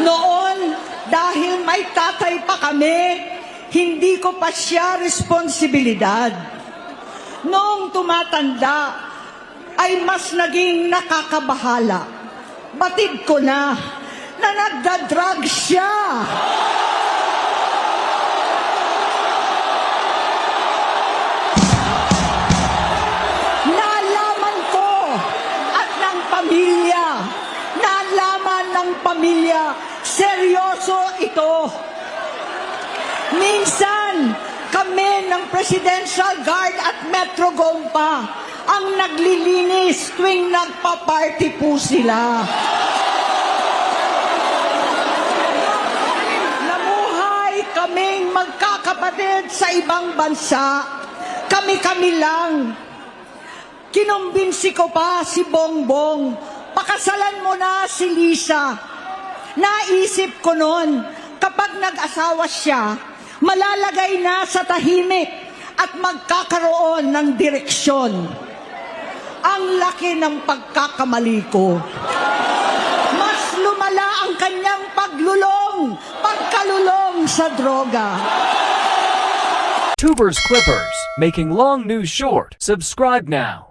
Noon, dahil may tatay pa kami, hindi ko pa siya responsibilidad. Noong tumatanda, ay mas naging nakakabahala. Batid ko na, na nagda-drug siya. Pamilya, seryoso ito. Minsan, kami ng Presidential Guard at Metro Gompa ang naglilinis tuwing nagpa-party po sila. Namuhay kaming magkakapatid sa ibang bansa. Kami-kami lang. Kinumbinsi ko pa si Bongbong. Pakasalan mo na si Lisa. Naisip ko noon, kapag nag-asawa siya, malalagay na sa tahimik at magkakaroon ng direksyon. Ang laki ng pagkakamali ko. Mas lumala ang kanyang paglulong, pagkalulong sa droga. Tubers Clippers, making long news short. Subscribe now.